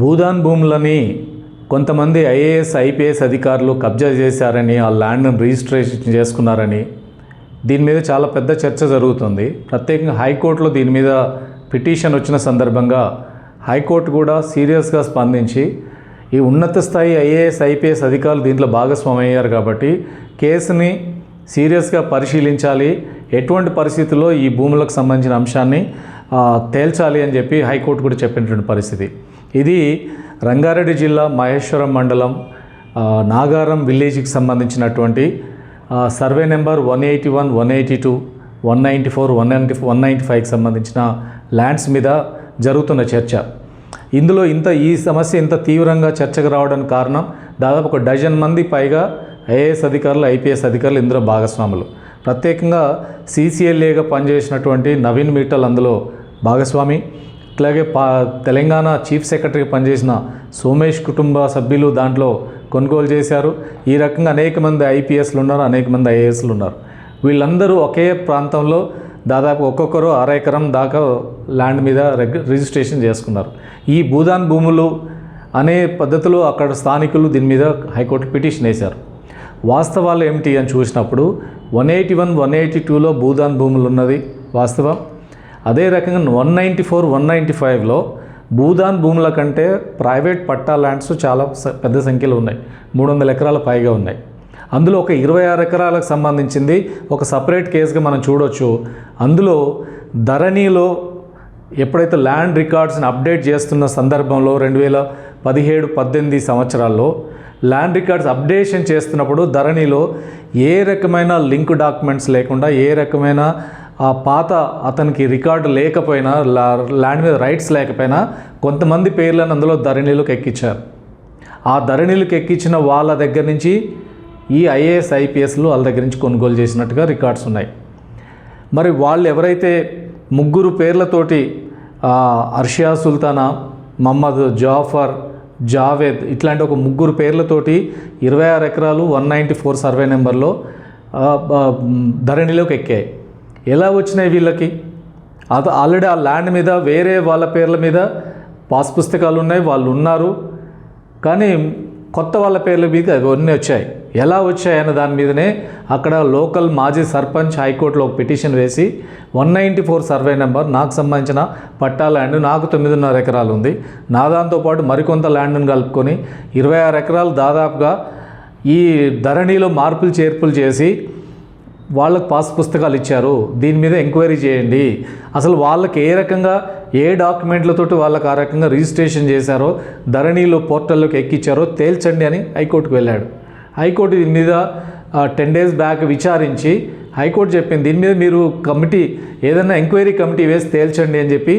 భూదాన్ భూములని కొంతమంది IAS IPS అధికారులు కబ్జా చేశారని ఆ ల్యాండ్ను రిజిస్ట్రేషన్ చేసుకున్నారని దీని మీద చాలా పెద్ద చర్చ జరుగుతుంది. ప్రత్యేకంగా హైకోర్టులో దీని మీద పిటిషన్ వచ్చిన సందర్భంగా హైకోర్టు కూడా సీరియస్గా స్పందించి ఈ ఉన్నత స్థాయి ఐఏఎస్ ఐపీఎస్ అధికారులు దీంట్లో భాగస్వామయ్యారు కాబట్టి కేసుని సీరియస్గా పరిశీలించాలి ఎటువంటి పరిస్థితుల్లో ఈ భూములకు సంబంధించిన అంశాన్ని తేల్చాలి అని చెప్పి హైకోర్టు కూడా చెప్పినటువంటి పరిస్థితి. ఇది రంగారెడ్డి జిల్లా మహేశ్వరం మండలం నాగారం విలేజ్కి సంబంధించినటువంటి survey number one eighty one one eighty two one ninety four one ninety one ninety ఫైవ్కి సంబంధించిన ల్యాండ్స్ మీద జరుగుతున్న చర్చ. ఇందులో ఇంత ఈ సమస్య ఇంత తీవ్రంగా చర్చకు రావడానికి కారణం దాదాపు ఒక డజన్ మంది పైగా ఐఏఎస్ అధికారులు ఐపీఎస్ అధికారులు ఇందులో భాగస్వాములు. ప్రత్యేకంగా సీసీఎల్ఏగా పనిచేసినటువంటి నవీన్ మీటల్ అందులో భాగస్వామి అట్లాగే పా తెలంగాణ చీఫ్ సెక్రటరీ పనిచేసిన సోమేష్ కుటుంబ సభ్యులు దాంట్లో కొనుగోలు చేశారు. ఈ రకంగా అనేక మంది ఐపీఎస్లు ఉన్నారు అనేక మంది ఐఏఎస్లు ఉన్నారు. వీళ్ళందరూ ఒకే ప్రాంతంలో దాదాపు ఒక్కొక్కరు అర ఎకరం దాకా ల్యాండ్ మీద రిజిస్ట్రేషన్ చేసుకున్నారు. ఈ భూదాన్ భూములు అనే పద్ధతిలో అక్కడ స్థానికులు దీని మీద హైకోర్టు పిటిషన్ వేశారు. వాస్తవాలు ఏమిటి అని చూసినప్పుడు one eighty one one eighty టూలో భూదాన్ భూములు ఉన్నది వాస్తవం. అదే రకంగా one ninety four one ninety ఫైవ్లో భూదాన్ భూముల కంటే ప్రైవేట్ పట్టా ల్యాండ్స్ చాలా పెద్ద సంఖ్యలో ఉన్నాయి. మూడు వందల ఎకరాల పైగా ఉన్నాయి. అందులో ఒక ఇరవై ఆరు ఎకరాలకు సంబంధించింది ఒక సపరేట్ కేసుగా మనం చూడొచ్చు. అందులో ధరణిలో ఎప్పుడైతే ల్యాండ్ రికార్డ్స్ని అప్డేట్ చేస్తున్న సందర్భంలో రెండు వేల పదిహేడు పద్దెనిమిది సంవత్సరాల్లో ల్యాండ్ రికార్డ్స్ అప్డేషన్ చేస్తున్నప్పుడు ధరణిలో ఏ రకమైన లింక్ డాక్యుమెంట్స్ లేకుండా ఏ రకమైన ఆ పాత అతనికి రికార్డు లేకపోయినా లా- ల్యాండ్ మీద రైట్స్ లేకపోయినా కొంతమంది పేర్లను అందులో ధరణిలోకి ఎక్కించారు ఆ ధరణిలకు ఎక్కించిన వాళ్ళ దగ్గర నుంచి ఈ ఐఏఎస్ ఐపీఎస్లు వాళ్ళ దగ్గర నుంచి కొనుగోలు చేసినట్టుగా రికార్డ్స్ ఉన్నాయి. మరి వాళ్ళు ఎవరైతే ముగ్గురు పేర్లతోటి అర్షియా సుల్తానా మహమ్మద్ జాఫర్ జావేద్ ఇట్లాంటి ఒక ముగ్గురు పేర్లతోటి ఇరవై ఆరు ఎకరాలు వన్ నైంటీ ఫోర్ సర్వే నెంబర్లో ధరణిలోకి ఎక్కాయి. ఎలా వచ్చినాయి వీళ్ళకి? అది ఆల్రెడీ ఆ ల్యాండ్ మీద వేరే వాళ్ళ పేర్ల మీద పాస్ పుస్తకాలు ఉన్నాయి వాళ్ళు ఉన్నారు. కానీ కొత్త వాళ్ళ పేర్ల మీద అవన్నీ వచ్చాయి. ఎలా వచ్చాయి అన్న దాని మీదనే అక్కడ లోకల్ మాజీ సర్పంచ్ హైకోర్టులో ఒక పిటిషన్ వేసి one ninety four survey number నాకు సంబంధించిన పట్టా ల్యాండ్ నాకు తొమ్మిదిన్నర ఎకరాలు ఉంది. నా దాంతోపాటు మరికొంత ల్యాండ్ను కలుపుకొని ఇరవై ఆరు ఎకరాలు దాదాపుగా ఈ ధరణిలో మార్పులు చేర్పులు చేసి వాళ్ళకు పాస్ పుస్తకాలు ఇచ్చారు. దీని మీద ఎంక్వైరీ చేయండి. అసలు వాళ్ళకి ఏ రకంగా ఏ డాక్యుమెంట్లతోటి వాళ్ళకి ఆ రకంగా రిజిస్ట్రేషన్ చేశారో ధరణిలో పోర్టల్లోకి ఎక్కించారో తేల్చండి అని హైకోర్టుకు వెళ్ళాడు. హైకోర్టు దీని మీద టెన్ డేస్ బ్యాక్ విచారించి హైకోర్టు చెప్పింది. దీని మీద మీరు కమిటీ ఏదైనా ఎంక్వైరీ కమిటీ వేసి తేల్చండి అని చెప్పి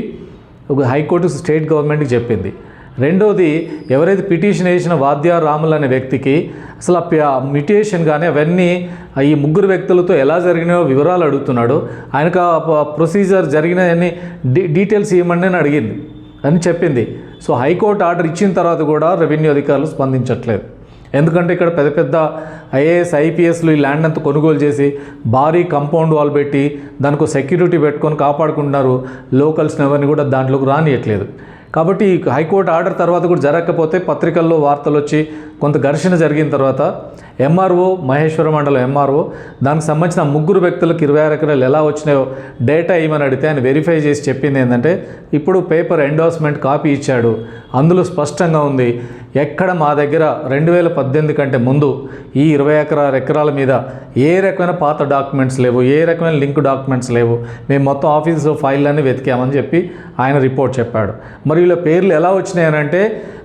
ఒక హైకోర్టు స్టేట్ గవర్నమెంట్కి చెప్పింది. రెండోది ఎవరైతే పిటిషన్ వేసిన వాద్య రాములు అనే వ్యక్తికి అసలు ఆ మిటియేషన్ కానీ అవన్నీ ఈ ముగ్గురు వ్యక్తులతో ఎలా జరిగినాయో వివరాలు అడుగుతున్నాడు. ఆయనకు ఆ ప్రొసీజర్ జరిగినవన్నీ డీ డీటెయిల్స్ ఇవ్వమని అడిగింది అని చెప్పింది. సో హైకోర్టు ఆర్డర్ ఇచ్చిన తర్వాత కూడా రెవెన్యూ అధికారులు స్పందించట్లేదు. ఎందుకంటే ఇక్కడ పెద్ద పెద్ద ఐఏఎస్ ఐపీఎస్లు ఈ ల్యాండ్ అంతా కొనుగోలు చేసి భారీ కంపౌండ్ వాల్ పెట్టి దానికి సెక్యూరిటీ పెట్టుకొని కాపాడుకుంటున్నారు. లోకల్స్ని ఎవరిని కూడా దాంట్లోకి రానియట్లేదు. కాబట్టి ఈ హైకోర్టు ఆర్డర్ తర్వాత కూడా జరగకపోతే పత్రికల్లో వార్తలు వచ్చి కొంత ఘర్షణ జరిగిన తర్వాత ఎంఆర్ఓ మహేశ్వర మండలం ఎంఆర్ఓ దానికి సంబంధించిన ముగ్గురు వ్యక్తులకు ఇరవై ఆరు ఎకరాలు ఎలా వచ్చినాయో డేటా ఇవ్వమని అడిగితే ఆయన వెరిఫై చేసి చెప్పింది ఏంటంటే ఇప్పుడు పేపర్ ఎండోర్స్మెంట్ కాపీ ఇచ్చాడు. అందులో స్పష్టంగా ఉంది ఎక్కడ మా దగ్గర రెండు వేల పద్దెనిమిది కంటే ముందు ఈ ఇరవై ఎకరాల ఎకరాల మీద ఏ రకమైన పాత డాక్యుమెంట్స్ లేవు ఏ రకమైన లింక్ డాక్యుమెంట్స్ లేవు. మేము మొత్తం ఆఫీస్లో ఫైళ్ళన్నీ వెతికామని చెప్పి ఆయన రిపోర్ట్ చెప్పాడు. మరి వీళ్ళ పేర్లు ఎలా వచ్చినాయనంటే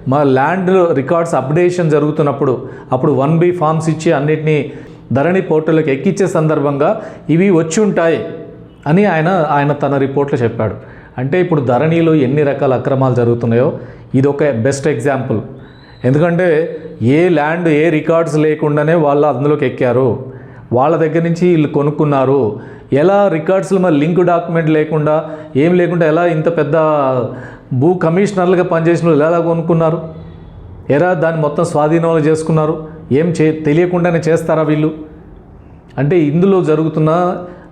మా ల్యాండ్ రికార్డ్స్ అప్డేషన్ జరుగుతున్నప్పుడు అప్పుడు వన్ బి ఫామ్స్ ఇచ్చి అన్నిటినీ ధరణి పోర్టల్లోకి ఎక్కించే సందర్భంగా ఇవి వచ్చి ఉంటాయి అని ఆయన ఆయన తన రిపోర్ట్లో చెప్పాడు. అంటే ఇప్పుడు ధరణిలో ఎన్ని రకాల అక్రమాలు జరుగుతున్నాయో ఇది ఒక బెస్ట్ ఎగ్జాంపుల్. ఎందుకంటే ఏ ల్యాండ్ ఏ రికార్డ్స్ లేకుండానే వాళ్ళు అందులోకి ఎక్కారు. వాళ్ళ దగ్గర నుంచి వీళ్ళు కొనుక్కున్నారు. ఎలా రికార్డ్స్లో మరి లింక్ డాక్యుమెంట్ లేకుండా ఏం లేకుండా ఎలా ఇంత పెద్ద భూ కమిషనర్లుగా పనిచేసిన వాళ్ళు ఎలా కొనుక్కున్నారు? ఎలా దాన్ని మొత్తం స్వాధీనంలో చేసుకున్నారు? ఏం చే తెలియకుండానే చేస్తారా వీళ్ళు? అంటే ఇందులో జరుగుతున్న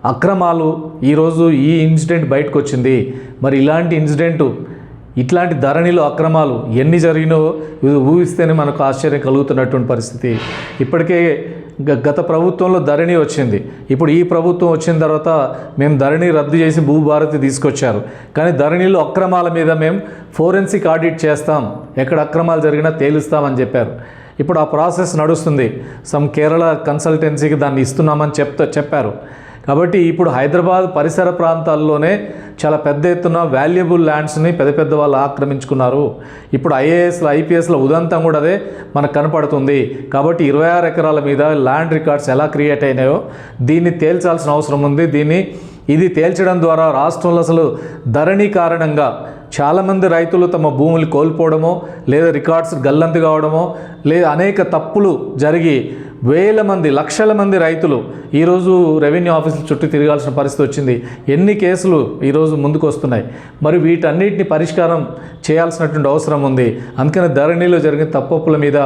అక్రమాలు ఈరోజు ఈ ఇన్సిడెంట్ బయటకు వచ్చింది మరి ఇలాంటి ఇన్సిడెంట్ ఇట్లాంటి ధరణిలో అక్రమాలు ఎన్ని జరిగినో ఇది ఊహిస్తేనే మనకు ఆశ్చర్యం కలుగుతున్నటువంటి పరిస్థితి. ఇప్పటికే గత ప్రభుత్వంలో ధరణి వచ్చింది. ఇప్పుడు ఈ ప్రభుత్వం వచ్చిన తర్వాత మేము ధరణి రద్దు చేసి భూభారతి తీసుకొచ్చారు. కానీ ధరణిలో అక్రమాల మీద మేము ఫోరెన్సిక్ ఆడిట్ చేస్తాం. ఎక్కడ అక్రమాలు జరిగినా తేలుస్తామని చెప్పారు. ఇప్పుడు ఆ ప్రాసెస్ నడుస్తుంది. సమ్ కేరళ కన్సల్టెన్సీకి దాన్ని ఇస్తున్నామని చెప్తా చెప్పారు. కాబట్టి ఇప్పుడు హైదరాబాద్ పరిసర ప్రాంతాల్లోనే చాలా పెద్ద ఎత్తున వాల్యుబుల్ ల్యాండ్స్ని పెద్ద పెద్ద వాళ్ళు ఆక్రమించుకున్నారు. ఇప్పుడు ఐఏఎస్ల ఐపీఎస్ల ఉదంతం కూడా అదే మనకు కనపడుతుంది. కాబట్టి ఇరవై ఆరు ఎకరాల మీద ల్యాండ్ రికార్డ్స్ ఎలా క్రియేట్ అయినాయో దీన్ని తేల్చాల్సిన అవసరం ఉంది. దీన్ని ఇది తేల్చడం ద్వారా రాష్ట్రంలో అసలు ధరణి కారణంగా చాలామంది రైతులు తమ భూములు కోల్పోవడమో లేదా రికార్డ్స్ గల్లంతు కావడమో లేదా అనేక తప్పులు జరిగి వేల మంది లక్షల మంది రైతులు ఈరోజు రెవెన్యూ ఆఫీసుల చుట్టూ తిరగాల్సిన పరిస్థితి వచ్చింది. ఎన్ని కేసులు ఈరోజు ముందుకు వస్తున్నాయి మరి వీటన్నిటిని పరిష్కారం చేయాల్సినటువంటి అవసరం ఉంది. అందుకని ధరణిలో జరిగిన తప్పప్పుల మీద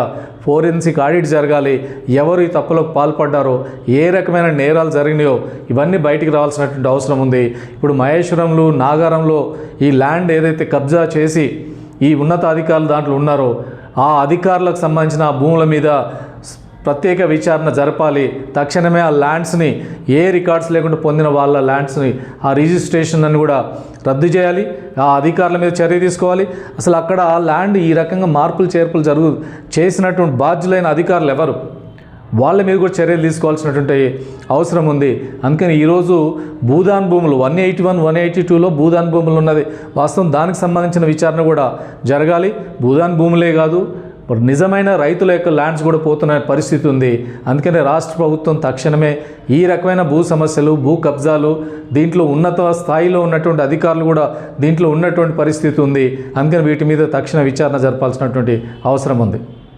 ఫోరెన్సిక్ ఆడిట్ జరగాలి. ఎవరు ఈ తప్పులకు పాల్పడ్డారో ఏ రకమైన నేరాలు జరిగినాయో ఇవన్నీ బయటికి రావాల్సినటువంటి అవసరం ఉంది. ఇప్పుడు మహేశ్వరంలో నాగారంలో ఈ ల్యాండ్ ఏదైతే కబ్జా చేసి ఈ ఉన్నతాధికారులు దాంట్లో ఉన్నారో ఆ అధికారులకు సంబంధించిన భూముల మీద ప్రత్యేక విచారణ జరపాలి. తక్షణమే ఆ ల్యాండ్స్ని ఏ రికార్డ్స్ లేకుండా పొందిన వాళ్ళ ల్యాండ్స్ని ఆ రిజిస్ట్రేషన్ అని కూడా రద్దు చేయాలి. ఆ అధికారుల మీద చర్య తీసుకోవాలి. అసలు అక్కడ ఆ ల్యాండ్ ఈ రకంగా మార్పులు చేర్పులు జరుగు చేసినటువంటి బాధ్యులైన అధికారులు ఎవరు? వాళ్ళ మీద కూడా చర్యలు తీసుకోవాల్సినటువంటి అవసరం ఉంది. అందుకని ఈరోజు భూదాన్ భూములు one eighty one one eighty టూలో భూదాన్ భూములు ఉన్నది. వాస్తవం దానికి సంబంధించిన విచారణ కూడా జరగాలి. భూదాన్ భూములే కాదు మరి నిజమైన రైతుల యొక్క ల్యాండ్స్ కూడా పోతున్న పరిస్థితి ఉంది. అందుకనే రాష్ట్ర ప్రభుత్వం తక్షణమే ఈ రకమైన భూ సమస్యలు భూ కబ్జాలు దీంట్లో ఉన్నత స్థాయిలో ఉన్నటువంటి అధికారులు కూడా దీంట్లో ఉన్నటువంటి పరిస్థితి ఉంది. అందుకని వీటి మీద తక్షణ విచారణ జరపాల్సినటువంటి అవసరం ఉంది.